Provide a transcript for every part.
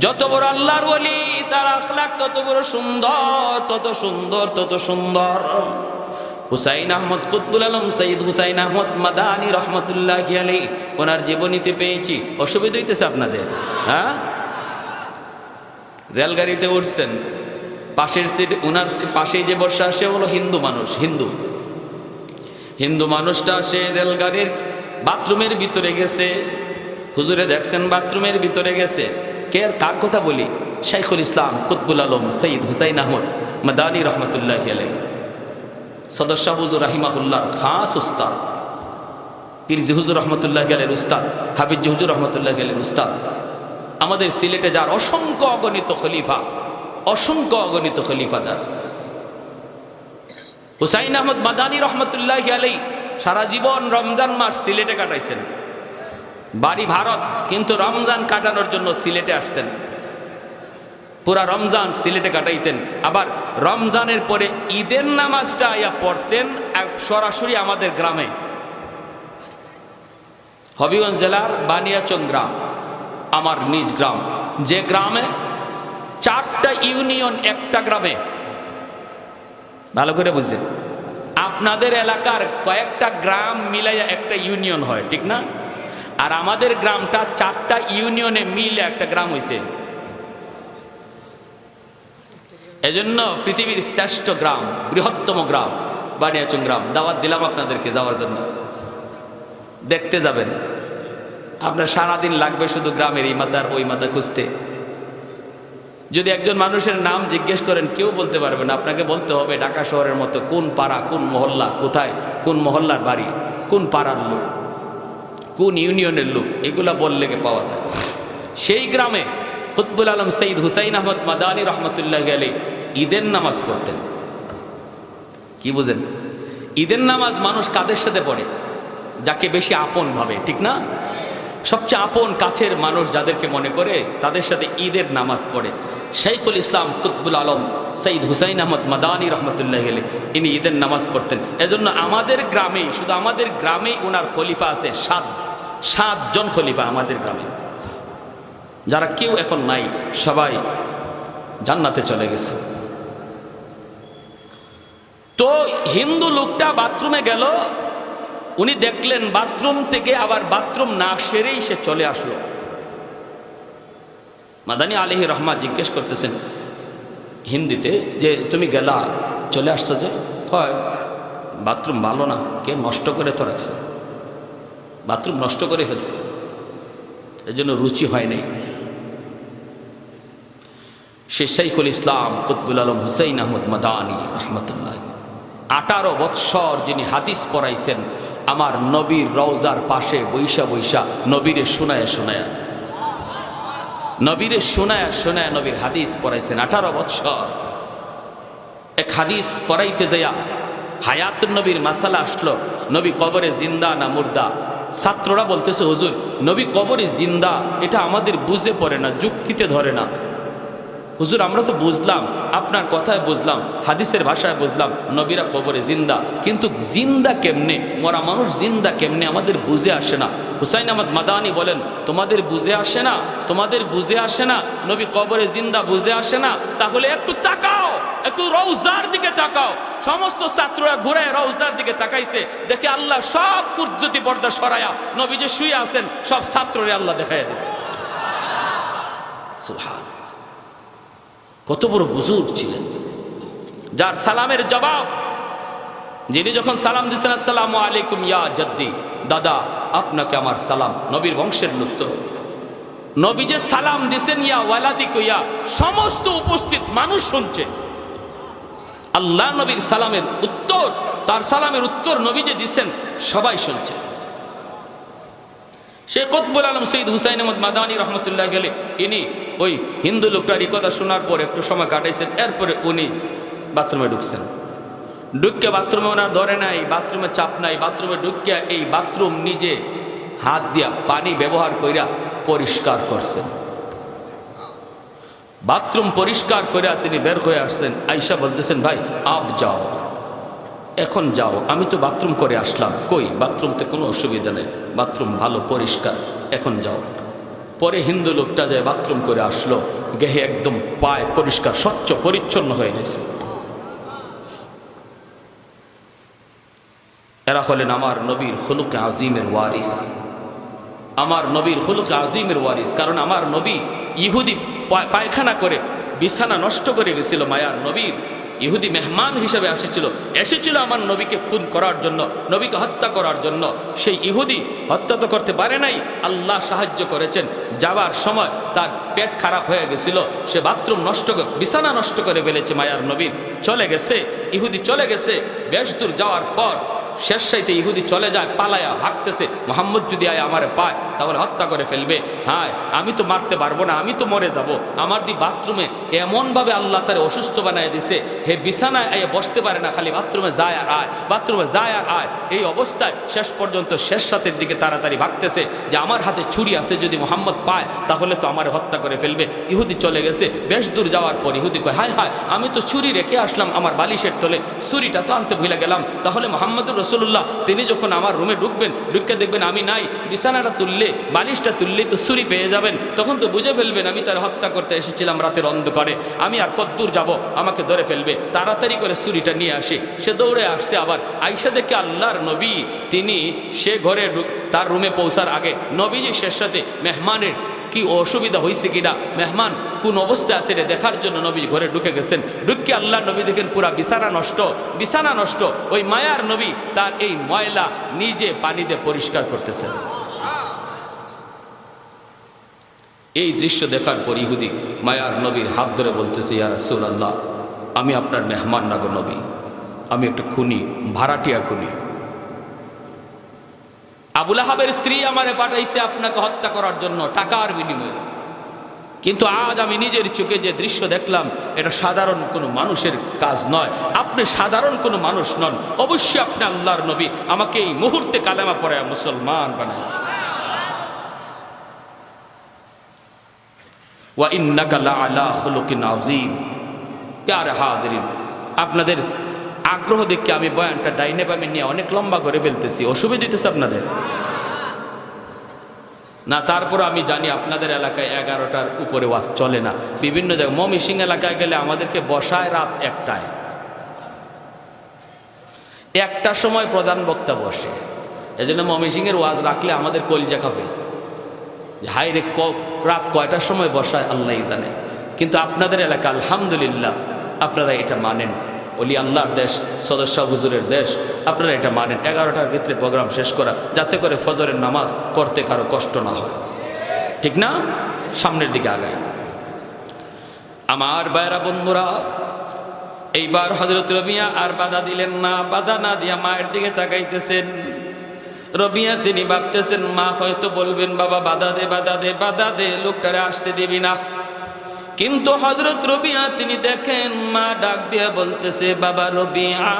যত বড় আল্লাহর বলি তার আখলাক তত বড় সুন্দর, তত সুন্দর তত সুন্দর। হুসাইন আহমদ কুতবুল আলম সঈদ হুসাইন আহমদ মাদানি রহমতুল্লাহ আলী ওনার জীবনীতে পেয়েছি। অসুবিধা হইতেছে আপনাদের হ্যাঁ? রেলগাড়িতে উঠছেন, পাশের সিট ওনার পাশেই যে বসা সে হলো হিন্দু মানুষ, হিন্দু। হিন্দু মানুষটা, সে রেলগাড়ির বাথরুমের ভিতরে গেছে। হুজুরে দেখছেন বাথরুমের ভিতরে গেছে। কে আর কার কথা বলি? শাইখুল ইসলাম, কুতবুল আলম সঈদ হুসাইন আহমদ, মাদানী রহমতুল্লাহ আলাই সদস্য হুজুর রাহিমাহুল্লাহ, খাস উস্তাদ। পীরজি হুজুর রহমতুল্লাহ আলের উস্তাদ, হাফিজ হুজুর রহমতুল্লাহ আলের উস্তাদ। আমাদের সিলেটে যার অসংখ্য অগণিত খলিফা, অসংখ্য অগণিত খলিফা খলিফাদার। হুসাইন আহমদ মাদানী রহমতুল্লাহ আলাই সারা জীবন রমজান মাস সিলেটে কাটাইছেন। বাড়ি ভারত, কিন্তু রমজান কাটানোর জন্য সিলেটে আসতেন। পুরা রমজান সিলেটে কাটাইতেন। আবার রমজানের পরে ঈদের নামাজটা আয়া পড়তেন সরাসরি আমাদের গ্রামে। হবিগঞ্জ জেলার বানিয়াচং গ্রাম, আমার নিজ গ্রাম। যে গ্রামে চারটা ইউনিয়ন, একটা গ্রামে। ভালো করে বুঝছেন? আপনাদের এলাকার কয়েকটা গ্রাম মিলাইয়া একটা ইউনিয়ন হয়, ঠিক না? আর আমাদের গ্রামটা চারটা ইউনিয়নে মিলে একটা গ্রাম হয়েছে এজন্য পৃথিবীর শ্রেষ্ঠ গ্রাম, বৃহত্তম গ্রাম, বানিয়াচং গ্রাম। দাওয়াত দিলাম আপনাদেরকে যাওয়ার জন্য। দেখতে যাবেন। আপনার সারাদিন লাগবে শুধু গ্রামের এই মাথার ওই মাথা খুঁজতে। যদি একজন মানুষের নাম জিজ্ঞেস করেন, কেউ বলতে পারবে না। আপনাকে বলতে হবে, ঢাকা শহরের মতো কোন পাড়া, কোন মহল্লা কোথায়, কোন মহল্লার বাড়ি, কোন পাড়ার লোক। কোন ইউনিয়নের লোক, এগুলা বললে পাওয়া যায়? সেই গ্রামে কুতবুল আলম সঈদ হুসাইন আহমদ মাদানী রহমতুল্লাহ আলী ঈদের নামাজ পড়তেন। কি বুঝেন? ঈদের নামাজ মানুষ কাদের সাথে পড়ে? যাকে বেশি আপন ভাবে, ঠিক না? সবচেয়ে আপন, কাছের মানুষ যাদেরকে মনে করে, তাদের সাথে ঈদের নামাজ পড়ে। শাইখুল ইসলাম কুতবুল আলম সঈদ হুসাইন আহমদ মাদানী রহমতুল্লাহ গেলে ইনি ঈদের নামাজ পড়তেন। এজন্য আমাদের গ্রামেই, শুধু আমাদের গ্রামেই ওনার খলিফা আছে সাত সাতজন খলিফা আমাদের গ্রামে। যারা কেউ এখন নাই, সবাই জান্নাতে চলে গেছে। তো হিন্দু লোকটা বাথরুমে গেল, উনি দেখলেন বাথরুম থেকে আবার বাথরুম না সেরেই সে চলে আসলো। মাদানী আলহি রহমা জিজ্ঞেস করতেছেন, হিন্দিতে যে তুমি গেলা, চলে আসছো যে? হয় বাথরুম ভালো না, কে নষ্ট করে তো রাখছে? বাথরুম নষ্ট করে ফেলছে। এর জন্য রুচি হয় নাই। সে শাইখুল ইসলাম, কুতবুল আলম হুসাইন আহমদ মাদানী রহমতুল্লাহ। আঠারো বৎসর যিনি হাদিস পড়াইছেন, আমার নবীর রওজার পাশে বৈশা বৈশা নবীরে শোনায় শোনায়। নবীরে শোনায় শোনায় নবীর হাদিস পড়াইছেন আঠারো বৎসর। এক হাদিস পড়াইতে যাইয়া হায়াত নবীর মাসালা আসলো, নবী কবরে জিন্দা না মুর্দা? ছাত্ররা বলতেছে হুজুর নবী কবরে জিন্দা এটা আমাদের বুঝে পড়ে না যুক্তিতে ধরে না। হুজুর, আমরা তো বুঝলাম, আপনার কথায় বুঝলাম, হাদিসের ভাষায় বুঝলাম, নবীরা কবরে জিন্দা, কিন্তু জিন্দা কেমনে? মরা মানুষ জিন্দা কেমনে? আমাদের বুঝে আসে না। হুসাইন আহমদ মাদানি বলেন, তোমাদের বুঝে আসে না, তোমাদের বুঝে আসে না, নবী কবরে জিন্দা বুঝে আসে না, তাহলে একটু তাকাও, একটু রৌজার দিকে তাকাও। সমস্ত ছাত্ররা ঘুরে রৌজার দিকে তাকাইছে, দেখে আল্লাহ সব কুদ্দুতি পর্দা সরায়া, নবী যে শুয়ে আছেন, সব ছাত্ররে আল্লাহ দেখাইয়া দিছে। সুহান কত বড় বুজুর্গ ছিলেন। যার সালামের জবাব, যিনি যখন সালাম দিচ্ছেন আসসালামু আলাইকুম ইয়া জদ্দি, দাদা, আপনাকে আমার সালাম, নবীর বংশের লোক তো। নবী যে সালাম দিছেন ইয়া ওয়ালাদিক, ইয়া সমস্ত উপস্থিত মানুষ শুনছে। আল্লাহ নবীর সালামের উত্তর, তার সালামের উত্তর নবী যে দিছেন সবাই শুনছে। সে কতবুল আলম সঈদ হুসাইন আহমদ মাদানী রহমতুল্লাহ গেলে, ইনি ওই হিন্দু লোকটার এই কথা শোনার পর একটু সময় কাটাইছেন, এরপরে উনি বাথরুমে ঢুকছেন। ঢুকিয়ে বাথরুমে ওনার ধরে নাই, বাথরুমে চাপ নাই, বাথরুমে ঢুকিয়া এই বাথরুম নিজে হাত দিয়া পানি ব্যবহার কইরা পরিষ্কার করছেন। বাথরুম পরিষ্কার করিয়া তিনি বের হয়ে আসছেন, আইসা বলতেছেন, ভাই, আপ যাও। এখন যাও, আমি তো বাথরুম করে আসলাম। কই, বাথরুমতে কোনো অসুবিধা নেই। বাথরুম ভালো, পরিষ্কার। এখন যাও। পরে হিন্দু লোকটা যায় বাথরুম করে আসলো, গেহে একদম পায় পরিষ্কার, স্বচ্ছ, পরিচ্ছন্ন হয়ে গেছে। এরা হলেন আমার নবীর হলুক আজিমের ওয়ারিস। আমার নবীর হলুক আজিমের ওয়ারিস, কারণ আমার নবী ইহুদি পায়- পায়খানা করে, বিছানা নষ্ট করে গেছিল মায়ার নবীর। ইহুদি মেহমান হিসেবে এসেছিল এসেছিল আমার নবীকে খুন করার জন্য, নবীকে হত্যা করার জন্য। সেই ইহুদি হত্যা তো করতে পারে নাই, আল্লাহ সাহায্য করেছেন। যাবার সময় তার পেট খারাপ হয়ে গেছিল, সে বাথরুম নষ্ট বিছানা নষ্ট করে ফেলেছে মায়ার নবীর। চলে গেছে, ইহুদি চলে গেছে, বেশ দূর যাওয়ার পর শেষ সাইতে ইহুদি চলে যায়, পালায়া, ভাগতেছে, মোহাম্মদ যদি আয় আমার পায়। তাহলে হত্যা করে ফেলবে। হ্যাঁ আমি তো মারতে পারব না, আমি তো মরে যাব। আমার দি বাথরুমে এমনভাবে আল্লাহ তারে অসুস্থ বানায় দিছে, হে বিছানায় বসতে পারে না, খালি বাথরুমে যায় আর আয়, বাথরুমে যায় আর আয়। এই অবস্থায় শেষ পর্যন্ত শেষ সাথের দিকে তাড়াতাড়ি ভাগতেছে যে আমার হাতে ছুরি আছে, যদি মোহাম্মদ পায়, তাহলে তো আমার হত্যা করে ফেলবে। ইহুদি চলে গেছে, বেশ দূর যাওয়ার পর ইহুদি কয়, হায় হায়, আমি তো ছুরি রেখে আসলাম আমার বালিশের তলে, ছুরিটা তো আনতে ভুলে গেলাম। তাহলে মোহাম্মদুর রসুল্লাহ তিনি যখন আমার রুমে ঢুকবেন, ঢুকতে দেখবেন আমি নাই, বিছানাটা তুললে বালিশটা তুললেই তো ছুরি পেয়ে যাবেন। তখন তো বুঝে ফেলবেন, আমি তার হত্যা করতে এসেছিলাম রাতের অন্ধকারে। আমি আর কদ্দূর যাব, আমাকে ধরে ফেলবে। তাড়াতাড়ি করে ছুরিটা নিয়ে আসি। সে দৌড়ে আসছে আবার। আইসা দেখে আল্লাহর নবী, তিনি সে ঘরে তার রুমে পৌঁছার আগে, নবীজি শেষ সাথে, মেহমানের কি অসুবিধা হয়েছে কিনা? মেহমান, কোন অবস্থায় আছে এটা দেখার জন্য নবী ঘরে ঢুকে গেছেন। ঢুকে আল্লাহ নবী দেখেন পুরা বিছানা নষ্ট। বিছানা নষ্ট। ওই মায়ার নবী তার এই ময়লা নিজে পানিতে পরিষ্কার করতেছেন। এই দৃশ্য দেখার পর ইহুদি মায়ার নবীর হাত ধরে বলতেছে, ইয়া রাসূল আল্লাহ আমি আপনার মেহমান নাগর নবী, আমি একটা খুনি, ভাড়াটিয়া খুনি। আবুল আহাবের স্ত্রী আমারে পাঠাইছে আপনাকে হত্যা করার জন্য টাকার বিনিময়ে। কিন্তু আজ আমি নিজের চোখে যে দৃশ্য দেখলাম, এটা সাধারণ কোনো মানুষের কাজ নয়। আপনি সাধারণ কোনো মানুষ নন, অবশ্যই আপনি আল্লাহর নবী। আমাকে এই মুহূর্তে কালেমা পড়ে মুসলমান বানায় প্যারে হাজিরিন, আপনাদের আগ্রহ দেখে আমি বয়ানটা ডাইনে বামে নিয়ে অনেক লম্বা করে ফেলতেছি। অসুবিধা দিতেছে আপনাদের? না, তারপর আমি জানি আপনাদের এলাকায় এগারোটার উপরে ওয়াজ চলে না। বিভিন্ন জায়গায়, মমিসিং এলাকায় গেলে আমাদেরকে বসায় রাত একটায়। একটার সময় প্রধান বক্তা বসে। এই জন্য মমিসিংয়ের ওয়াজ রাখলে আমাদের কলজা খাবে। যে হাই রে, ক- রাত কয়টার সময় বসায়, আল্লাহ জানে। কিন্তু আপনাদের এলাকা, আলহামদুলিল্লাহ, আপনারা এটা মানেন। অলি আল্লাহর দেশ, সদস্য হুজুরের দেশ, আপনারা এটা মানেন। এগারোটার ভিতরে প্রোগ্রাম শেষ করা, যাতে করে ফজরের নামাজ পড়তে কারও কষ্ট না হয়। ঠিক না? সামনের দিকে আগায়। আমার বাইরা বন্ধুরা, এইবার হজরত রবিয়া আর বাধা দিলেন না, বাধা না দিয়া মায়ের দিকে তাকাইতেছেন। রবিয়া তিনি ভাবতেছেন, মা হয়তো বলবেন, বাবা, বাধা দে বাধা দে বাধা দে, লোকটারে আসতে দিবি না। কিন্তু হজরত রবিয়া তিনি দেখেন, মা ডাক দিয়ে বলতেছে, বাবা, রবিয়া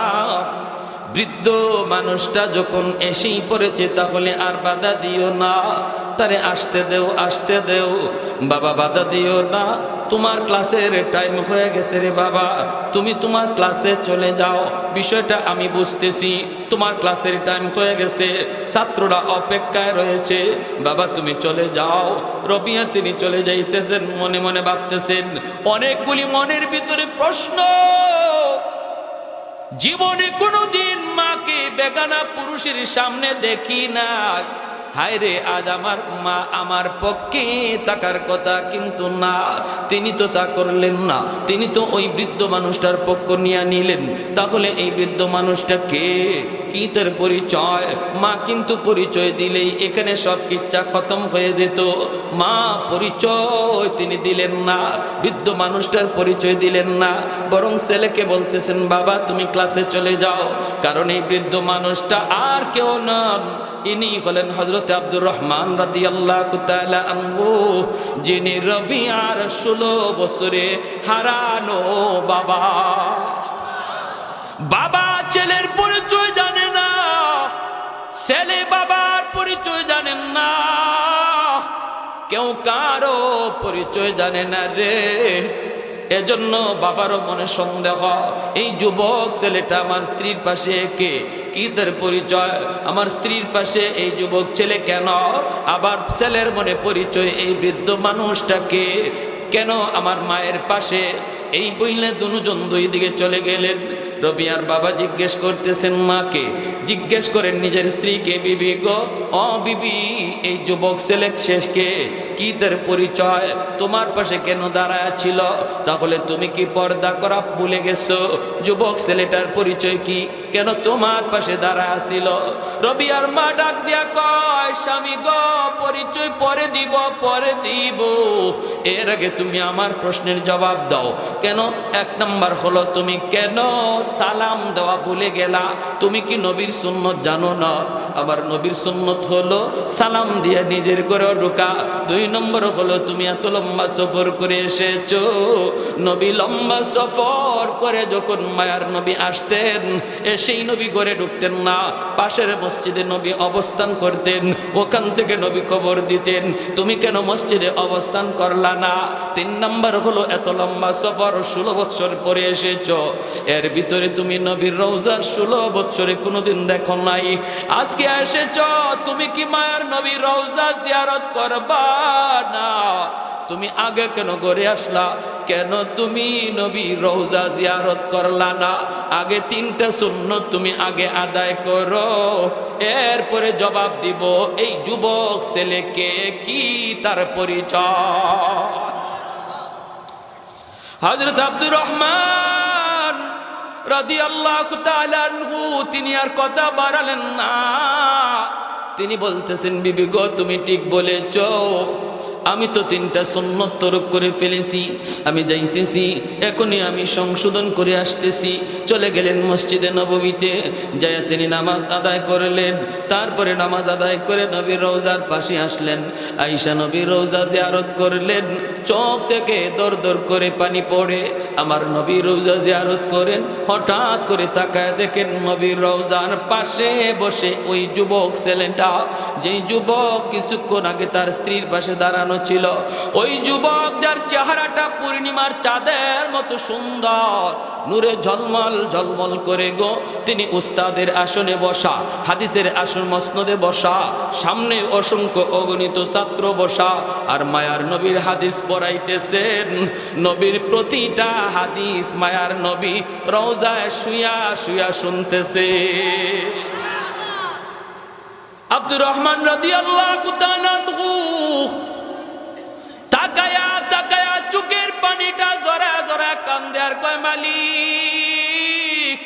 বৃদ্ধ মানুষটা যখন এসেই পড়েছে, তাহলে আর বাধা দিও না। তারে আসতে দেও আসতে দেও। বাবা, বাধা দিও না। তোমার ক্লাসের টাইম হয়ে গেছে রে বাবা। তুমি তোমার ক্লাসে চলে যাও। বিষয়টা আমি বুঝতেছি। তোমার ক্লাসের টাইম হয়ে গেছে। ছাত্ররা অপেক্ষায় রয়েছে। বাবা, তুমি চলে যাও। রবিয়া, তিনি চলে যাইতেছেন, মনে মনে ভাবতেছেন, অনেকগুলি মনের ভিতরে প্রশ্ন। জীবনে কোনোদিন বেগানা পুরুষের সামনে দেখি না। হায় রে আজ আমার মা আমার পক্ষে তাকার কথা কিন্তু না। তিনি তো তা করলেন না। তিনি তো ওই বৃদ্ধ মানুষটার পক্ষ নিয়ে নিলেন। তাহলে এই বৃদ্ধ মানুষটা কে? কি তার পরিচয়? মা কিন্তু পরিচয় দিলেই এখানে সব কিচ্ছা খতম হয়ে যেত। মা পরিচয় তিনি দিলেন না। বৃদ্ধ মানুষটার পরিচয় দিলেন না। বরং ছেলেকে বলতেছেন, বাবা, তুমি ক্লাসে চলে যাও। কারণ এই বৃদ্ধ মানুষটা আর কেউ নন। ইনি হলেন হজরত আব্দুর রহমান রাদি আল্লাহ আনহু, যিনি রবি আর ষোলো বছরে হারানো বাবা। বাবা ছেলের পরিচয় জানে না, ছেলে বাবার পরিচয় জানেন না। কেউ কারও পরিচয় জানে না রে। এজন্য বাবারও মনে সন্দেহ, এই যুবক ছেলেটা আমার স্ত্রীর পাশে কে? কি তার পরিচয়? আমার স্ত্রীর পাশে এই যুবক ছেলে কেন? আবার ছেলের মনে পরিচয়, এই বৃদ্ধ মানুষটাকে কেন আমার মায়ের পাশে? এই বইলে দুজন দুই দিকে চলে গেলেন। রবিয়ার বাবা জিজ্ঞেস করতেছেন মাকে জিজ্ঞেস করেন, নিজের স্ত্রীকে বিবি গো? অ, বিবি, এই যুবক ছেলে শেষকে কি পরিচয়? তোমার পাশে কেন দাঁড়ায় ছিল? তাহলে তুমি কি পর্দা করা ভুলে গেছো? যুবক ছেলেটার পরিচয় কি? কেন তোমার পাশে দাঁড়ায় ছিল? রবিয়ার মা ডাক দিয়া কয়, স্বামী গো, পরিচয় পরে দিব পরে দিব। এর আগে তুমি আমার প্রশ্নের জবাব দাও। কেন? এক নাম্বার হলো, তুমি কেন সালাম দেওয়া ভুলে গেলা? তুমি কি নবীর সুন্নত জানো না? আবার নবীর সুন্নত হলো, সালাম দিয়ে নিজের করে ঢোকা। দুই নম্বর হলো তুমি এত লম্বা সফর করে এসেছ। নবী লম্বা সফর করে যখন মায়ার নবী আসতেন, এসেই নবী ঘরে ঢুকতেন না। পাশের মসজিদে নবী অবস্থান করতেন, ওখান থেকে নবী খবর দিতেন, তুমি কেন মসজিদে অবস্থান করলা না? তিন নম্বর হলো, এত লম্বা সফর ষোলো বৎসর পরে এসেছ। এর ভিতরে তুমি নবীর রৌজা ষোলো বৎসরে কোনোদিন দেখো নাই। আজকে এসেছ, তুমি কি মায়ার নবীর রৌজা জিয়ারত করবা? না। তুমি আগে কেন গড়ে আসলা? কেন তুমি নবী রৌজা জিয়ারত করলা না? আগে তিনটা শূন্য তুমি আগে আদায় করো। এরপরে জবাব দিব, এই যুবক ছেলেকে কি তার পরিচয়? হজরত আব্দুর রহমান রাদি আল্লাহ তিনি আর কথা বাড়ালেন না। তিনি বলতেছেন বিবি গো তুমি ঠিক বলেছ। আমি তো তিনটা সন্ন্যত তরক করে ফেলেছি, আমি যাইতেছি, এখনই আমি সংশোধন করে আসতেছি। চলে গেলেন মসজিদে নবমীতে যায় তিনি নামাজ আদায় করলেন। তারপরে নামাজ আদায় করে নবীর রোজার পাশে আসলেন। আইসা নবীর রোজা জিয়ারত করলেন। চোখ থেকে দর দর করে পানি পড়ে। আমার নবীর রোজা জিয়ারত করেন। হঠাৎ করে তাকায় দেখেন নবীর রোজার পাশে বসে ওই যুবক ছেলেটা। যেই যুবক কিছুক্ষণ আগে তার স্ত্রীর পাশে দাঁড়ানো ছিল। ওই যুবক যার চেহারাটা পূর্ণিমার চাঁদের মতো সুন্দর, নূরে ঝলমল ঝলমল করে গো। তিনি উস্তাদের আসনে বসা, হাদিসের আসন মসনদে বসা, সামনে অসংখ্য অগণিত ছাত্র বসা। আর মায়ার নবীর হাদিস পড়াইতেছেন, নবীর প্রতিটা হাদিস মায়ার নবী রওজায় শুয়া শুয়া শুনতেছে। আব্দুর রহমান রাদি আল্লাহ তাকায়া চুকের পানিটা জরা জরা কান্দে আর কয়, মালিক,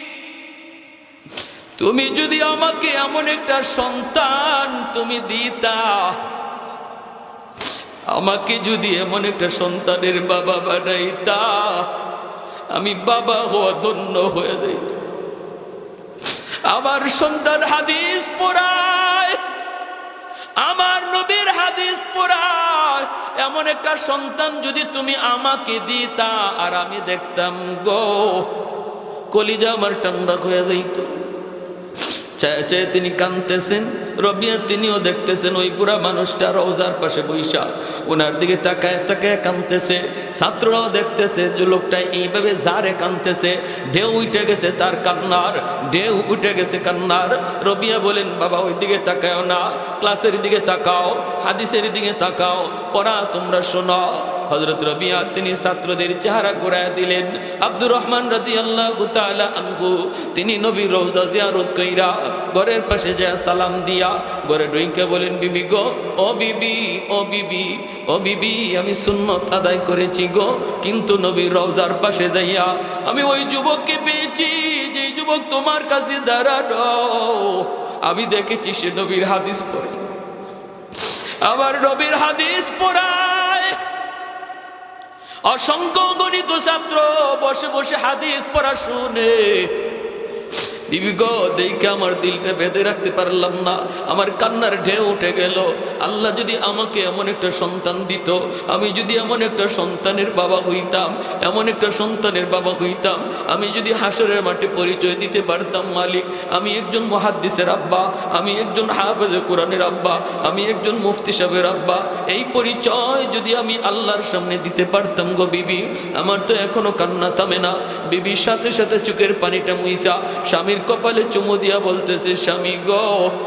তুমি যদি আমাকে এমন একটা সন্তান তুমি দিতা, আমাকে যদি এমন একটা সন্তানের বাবা বানাইতা, আমি বাবা হওয়া ধন্য হয়ে যাইত আমার সন্তান হাদিস পড়ায় আমার নবীর হাদিস পুরায়। এমন একটা সন্তান যদি তুমি আমাকে দিতা আর আমি দেখতাম গো, কলিজা আমার টান্ডা হয়ে যাইত। চায় চায় তিনি কানতেছেন রবিয়া তিনিও দেখতেছেন ওই বুড়া মানুষটা রওজার পাশে বৈশা। ওনার দিকে তাকায় তাকায় কানতেছে ছাত্ররাও দেখতেছে যে লোকটা এইভাবে জারে কানতেছে ঢেউ উঠে গেছে তার কান্নার, ঢেউ উঠে গেছে কান্নার। রবিয়া বলেন, বাবা, ওই দিকে তাকাও না, ক্লাসের দিকে তাকাও, হাদিসের দিকে তাকাও, পড়া তোমরা শোনো। হজরত রবিয়া তিনি ছাত্রদের চেহারা ঘুরায় দিলেন। আব্দুর রহমান রাজি আল্লাহ আনহু, তিনি নবী রৌজা জিয়ারত কইরা ঘরের পাশে যা সালাম দিয়া ঘরে ডইকে বলেন, বিবি গো, ও বিবি ও বিবি ও বিবি, আমি সুন্নত আদায় করেছি গো, কিন্তু নবীর রওজার পাশে যাইয়া আমি ওই যুবককে পেয়েছি যে যুবক তোমার কাছে দাঁড়ানো আমি দেখেছি সে নবীর হাদিস পড়ে। আবার নবীর হাদিস পড়ায় অসংখ্য গণিত ছাত্র বসে বসে হাদিস পড়া শুনে আমার দিলটা বেঁধে রাখতে পারলাম না। আমার কান্নার ঢেউ উঠে গেল। আল্লাহ যদি আমাকে এমন একটা সন্তান দিত, আমি যদি এমন একটা সন্তানের বাবা হইতাম, এমন একটা সন্তানের বাবা হইতাম, আমি যদি হাসরের মাঠে পরিচয় দিতে পারতাম মালিক, আমি একজন মহাদ্দিসের আব্বা, আমি একজন হাফেজে কোরআনের আব্বা, আমি একজন মুফতি সাহেবের আব্বা, এই পরিচয় যদি আমি আল্লাহর সামনে দিতে পারতাম গো বিবি, আমার তো এখনও কান্না থামে না। বিবির সাথে সাথে চোখের পানিটা মুইসা স্বামীর কপালে চুমু দিয়া বলতেছে স্বামী গো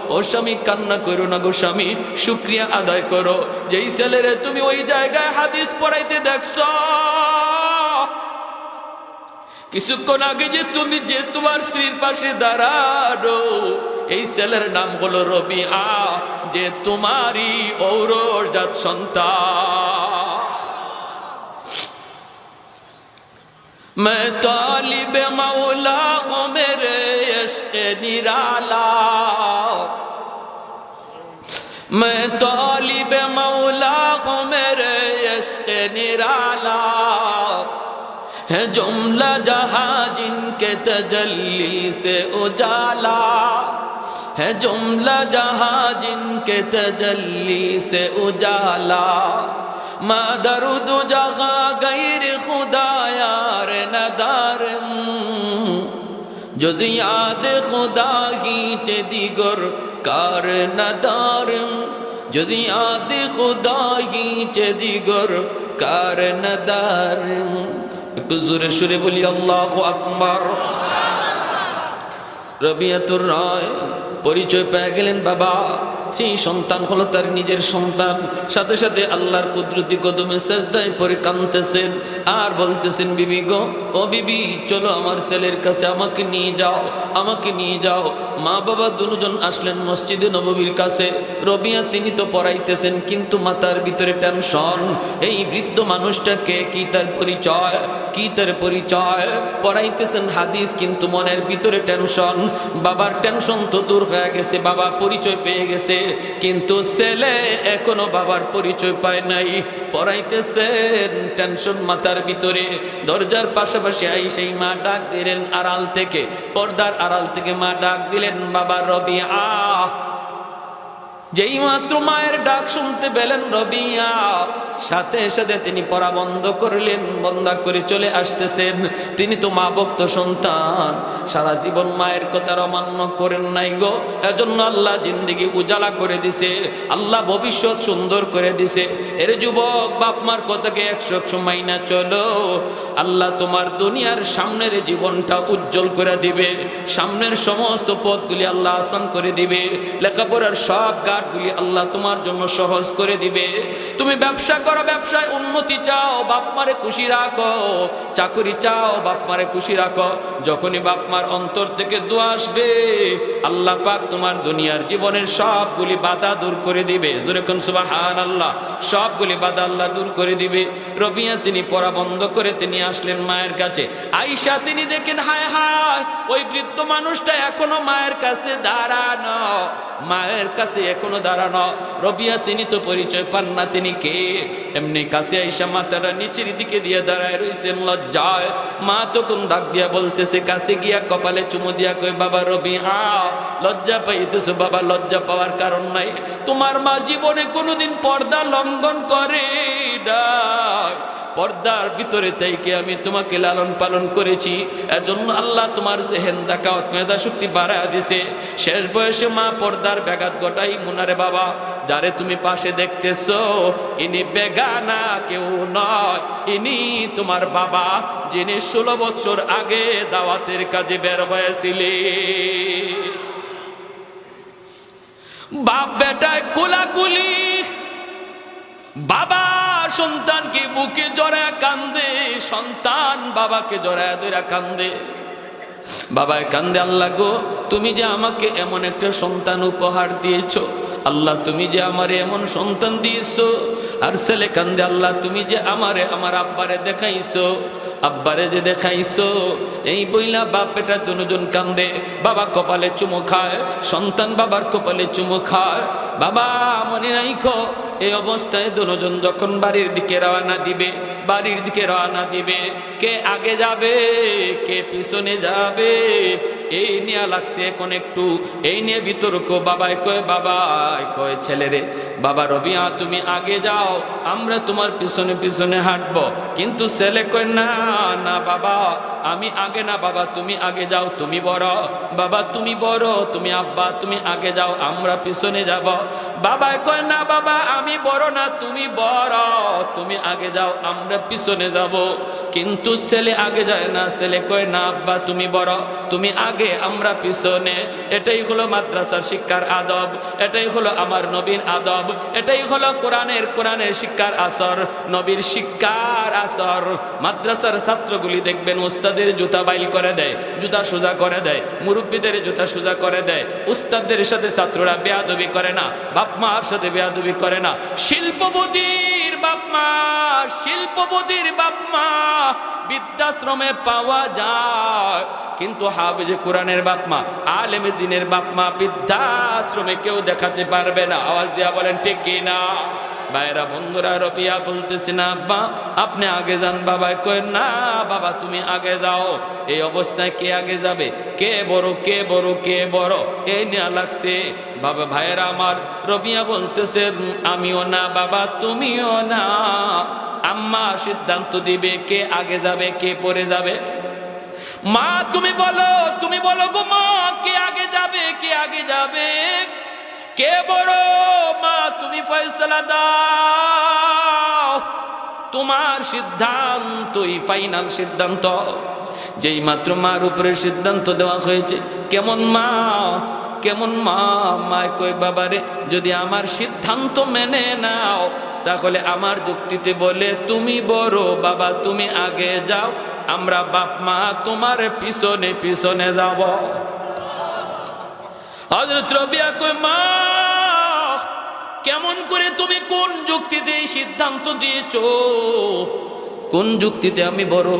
ও স্বামী কান্না করো না গো স্বামী শুক্রিয়া আদায় করো যেই ছেলেরে তুমি ওই জায়গায় হাদিস পড়াইতে দেখছো কিছুক্ষণ আগে যে তুমি যে তোমার স্ত্রীর পাশে দাঁড়ানো এই ছেলের নাম হলো রবি আ যে তোমারই ঔরজাত সন্তান मैं तालिब मौला हूँ मेरे عشق نرالا۔ میں طالب مولا ہوں، میرے عشق نرالا۔ ہے جملہ جہاں جن کے تجلی سے اجالا۔ ہے جملہ جہاں جن کے تجلی سے اجالا۔ مادر دو جہاں گئی जो याद खुदा ही चे दिगर कार नदार जो याद खुदा ही चे दिगर कार नदार একটু জোরে সুরে বলি আল্লাহ আকবার রবিয়াতুর রায় পরিচয় পেয়ে গেলেন বাবা সেই সন্তান হলো তার নিজের সন্তান। সাথে সাথে আল্লাহর কুদরতি কদমে সেজদায় পরে কাঁদতেছেন। আর বলতেছেন, বিবি গো, ও বিবি, চলো আমার ছেলের কাছে আমাকে নিয়ে যাও, আমাকে নিয়ে যাও। মা বাবা দুজন আসলেন মসজিদে নববীর কাছে। রবিয়া তিনি তো পড়াইতেছেন, কিন্তু মাতার ভিতরে টেনশন। এই বৃদ্ধ মানুষটাকে কি তার পরিচয়? কি তার পরিচয়? পড়াইতেছেন হাদিস, কিন্তু মনের ভিতরে টেনশন। বাবার টেনশন তো দূর হয়ে গেছে, বাবা পরিচয় পেয়ে গেছে। কিন্তু ছেলে এখনও বাবার পরিচয় পায় নাই। পড়াইতেছেন টেনশন মাথার ভিতরে। দরজার পাশাপাশি আই সেই মা ডাক দিলেন আড়াল থেকে। পর্দার আড়াল থেকে মা ডাক দিলেন, বাবা রবি আহ যেই মাত্র মায়ের ডাক শুনতে পেলেন রবিয়া, সাথে সাথে তিনি পড়া বন্ধ করলেন, বন্ধা করে চলে আসতেছেন। তিনি তো মা ভক্ত সন্তান, সারা জীবন মায়ের কথার অমান্য করেন নাই গো। এজন্য আল্লাহ জিন্দিগি উজালা করে দিছে, আল্লাহ ভবিষ্যৎ সুন্দর করে দিছে। এর যুবক বাপ মার কথাকে একশো একশো মাইনা চলো আল্লাহ তোমার দুনিয়ার সামনের জীবনটা উজ্জ্বল করে দিবে। সামনের সমস্ত পথগুলি আল্লাহ আসান করে দিবে। লেখাপড়ার সব গাঠগুলি আল্লাহ তোমার জন্য সহজ করে দিবে। তুমি ব্যবসা করো, ব্যবসায় উন্নতি চাও, বাপ মারে খুশি রাখো, চাকুরি চাও, বাপ মারে খুশি রাখো। যখনই বাপ মার অন্তর থেকে দোয়া আসবে, আল্লাহ পাক তোমার দুনিয়ার জীবনের সবগুলি বাধা দূর করে দিবে। যেরকম সুবাহান আল্লাহ সবগুলি বাধা আল্লাহ দূর করে দিবে। রবিয়া তিনি পড়া বন্ধ করে তিনি আসলেন মায়ের কাছে। আইসা তিনি দেখেন, হায় হায়, ওই বৃদ্ধ মানুষটা এখনও মায়ের কাছে দাঁড়ানো। মায়ের কাছে এখনও দাঁড়ানো। রবিয়া, তিনি তো পরিচয় পান না, তিনি কে? এমনি কাছে আইসা মাথাটা নিচের দিকে দিয়ে দাঁড়ায় রয়েছেন লজ্জায়। মা তখন ডাক দিয়া বলতেছে, কাছে গিয়া কপালে চুমু দিয়া কই বাবা রবি আ লজ্জা পাইতেছো, বাবা, লজ্জা পাওয়ার কারণ নাই। তোমার মা জীবনে কোনোদিন পর্দা লঙ্ঘন করে নাই। পর্দার ভিতরে তাইকে আমি তোমাকে লালন পালন করেছি। এজন্য আল্লাহ তোমার জেহেন জাকাত মেধা শক্তি বাড়ায় দিছে। শেষ বয়সে মা পর্দার ব্যাঘাত ঘটাই মুনারে বাবা, যারে তুমি পাশে দেখতেছো, ইনি বেগানা কেউ নয়, ইনি তোমার বাবা, যিনি ষোলো বছর আগে দাওয়াতের কাজে বের হয়েছিলেন। বাপ বেটায় কোলাকুলি, বাবা সন্তানকে বুকে জড়ায় কান্দে, সন্তান বাবাকে জড়ায় ধরে কান্দে। বাবায় কান্দে, আল্লাহ গো, তুমি যে আমাকে এমন একটা সন্তান উপহার দিয়েছ, আল্লাহ তুমি যে আমারে এমন সন্তান দিয়েছ, আর ছেলে কান্দে, আল্লাহ তুমি যে আমারে, আমার আব্বারে দেখাইছো, আব্বারে যে দেখাইছো, এই বইলা বাপ এটা দুজন কান্দে, বাবা কপালে চুমো খায়, সন্তান বাবার কপালে চুমু খায়, বাবা মনে রাইখো এই অবস্থায় দুজন যখন বাড়ির দিকে রওনা দিবে, বাড়ির দিকে রওনা দিবে, কে আগে যাবে, কে পিছনে যাবে, এই নিয়ে লাগছে এখন একটু, এই নিয়ে বিতর্ক, বাবাই কয় বাবাই কয় ছেলেরে বাবা রবিয়া, তুমি আগে যাও, আমরা তোমার পিছনে পিছনে হাঁটব। কিন্তু ছেলে কয়, না না বাবা, আমি আগে না, বাবা, তুমি আগে যাও, তুমি বড়, বাবা তুমি বড়, তুমি আব্বা, তুমি আগে যাও, আমরা পিছনে যাব। বাবা কয়, না বাবা, আমি বড় না, তুমি বড়। তুমি আগে যাও, আমরা পিছনে যাব। কিন্তু ছেলে আগে যায় না। ছেলে কয়, না আব্বা, তুমি বড়, তুমি আগে, আমরা পিছনে। এটাই হলো মাদ্রাসার শিক্ষার আদব, এটাই হলো আমার নবীর আদব, এটাই হলো কোরআনের কোরআনের শিক্ষার আসর, নবীর শিক্ষার আসর। মাদ্রাসার ছাত্রগুলি দেখবেন উস্তাদের জুতা বাইল করে দেয়, জুতা সোজা করে দেয়, মুরব্বীদের জুতা সোজা করে দেয়। উস্তাদের সাথে ছাত্ররা বেয়াদবি করে না, বাপ মার সাথে বেয়াদবি করে না। শিল্পপতির বাপ মা, শিল্পপতির বৃদ্ধাশ্রমে পাওয়া যায়। কিন্তু হাবিজ কোরআনের বাপমা, আলেমে দিনের বাপমা বৃদ্ধাশ্রমে কেউ দেখাতে পারবে না। আওয়াজ দিয়া বলেন, ঠিক কিনা না? ভাইরা, বন্ধুরা রবিয়া বলতেছে না, আব্বা, আপনি আগে যান, বাবা কয় না, বাবা, তুমি আগে যাও। এই অবস্থায় কে আগে যাবে? কে বড় কে বড় কে বড়? এই নেওয়া লাগছে। বাবা ভাইয়েরা আমার রবিয়া বলতেছে, আমিও না, বাবা, তুমিও না। আম্মা সিদ্ধান্ত দিবে, কে আগে যাবে, কে পরে যাবে। মা, তুমি বলো তুমি বলো গো মা, কে আগে যাবে, কে আগে যাবে? কে বড় মা, তুমি ফয়সলা দাও। তোমার সিদ্ধান্তই ফাইনাল সিদ্ধান্ত। যেই মাত্র মার উপরে সিদ্ধান্ত দেওয়া হয়েছে, কেমন মা কেমন মা? মায় কই বাবারে, যদি আমার সিদ্ধান্ত মেনে নাও, তাহলে আমার যুক্তিতে বলে তুমি বড়, বাবা, তুমি আগে যাও, আমরা বাপ মা তোমার পিছনে পিছনে যাব। হজরত রবিয়া কই মা, কেমন করে তুমি কোন যুক্তিতে এই সিদ্ধান্ত দিয়েছ? কোন যুক্তিতে আমি বড়?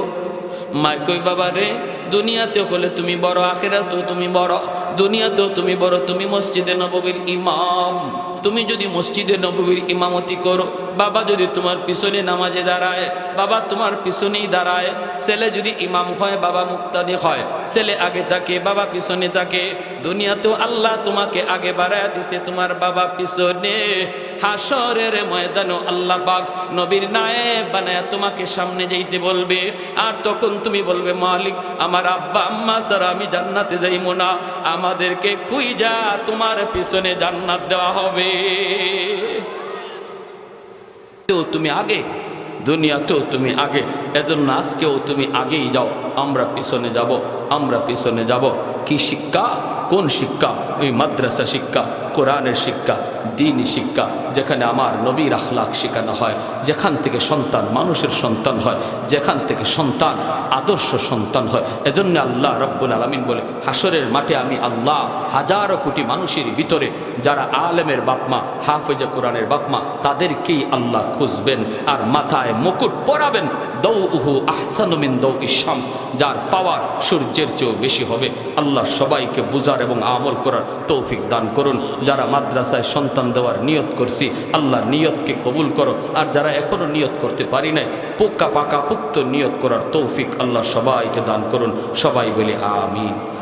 মায় কই বাবা রে, দুনিয়াতে হলে তুমি বড়, আখেরাতেও তুমি বড়, দুনিয়াতেও তুমি বড়, তুমি মসজিদে নববীর ইমাম তুমি যদি মসজিদে নববীর ইমামতি করো, বাবা যদি তোমার পিছনে নামাজে দাঁড়ায়, বাবা তোমার পিছনেই দাঁড়ায়, ছেলে যদি ইমাম হয়, বাবা মুক্তাদি হয়, ছেলে আগে থাকে, বাবা পিছনে থাকে, দুনিয়াতেও আল্লাহ তোমাকে আগে বাড়ায় দিছে, তোমার বাবা পিছনে। হাসরের ময়দানও আল্লাহ পাক নবীর নায়েব বানায় তোমাকে সামনে যাইতে বলবে, আর তখন তুমি বলবে, মালিক, আমার আব্বা, আম্মা স্যার আমি জান্নাতে যাইমো না, আমাদেরকে খুইজা তোমার পিছনে জান্নাত দেওয়া হবে। তুমি আগে, দুনিয়াতেও তুমি আগে, এজন্য আজকেও তুমি আগেই যাও, আমরা পিছনে যাব, আমরা পিছনে যাব। কি শিক্ষা? কোন শিক্ষা? ওই মাদ্রাসা শিক্ষা, কোরআনের শিক্ষা দিনই শিক্ষা, যেখানে আমার নবীর আখলাক শেখানো হয়, যেখান থেকে সন্তান মানুষের সন্তান হয়, যেখান থেকে সন্তান আদর্শ সন্তান হয়। এজন্য আল্লাহ রব্বুল আলমিন বলে হাসরের মাঠে আমি আল্লাহ হাজারো কোটি মানুষের ভিতরে যারা আলেমের বাপমা, হাফেজা কোরআনের বাপমা, তাদেরকেই আল্লাহ খুঁজবেন আর মাথায় মুকুট পরাবেন। দৌ উহু আহসানুমিন দৌ ইসামস যার পাওয়ার সূর্যের চেয়েও বেশি হবে। আল্লাহ সবাইকে বুঝার এবং আমল করার তৌফিক দান করুন। যারা মাদ্রাসায় সন্তান দেওয়ার নিয়ত করছি, আল্লাহ নিয়তকে কবুল করো। আর যারা এখনও নিয়ত করতে পারি নাই, পোকা পাকা পুক্ত নিয়ত করার তৌফিক আল্লাহ সবাইকে দান করুন। সবাই বলে আমিন।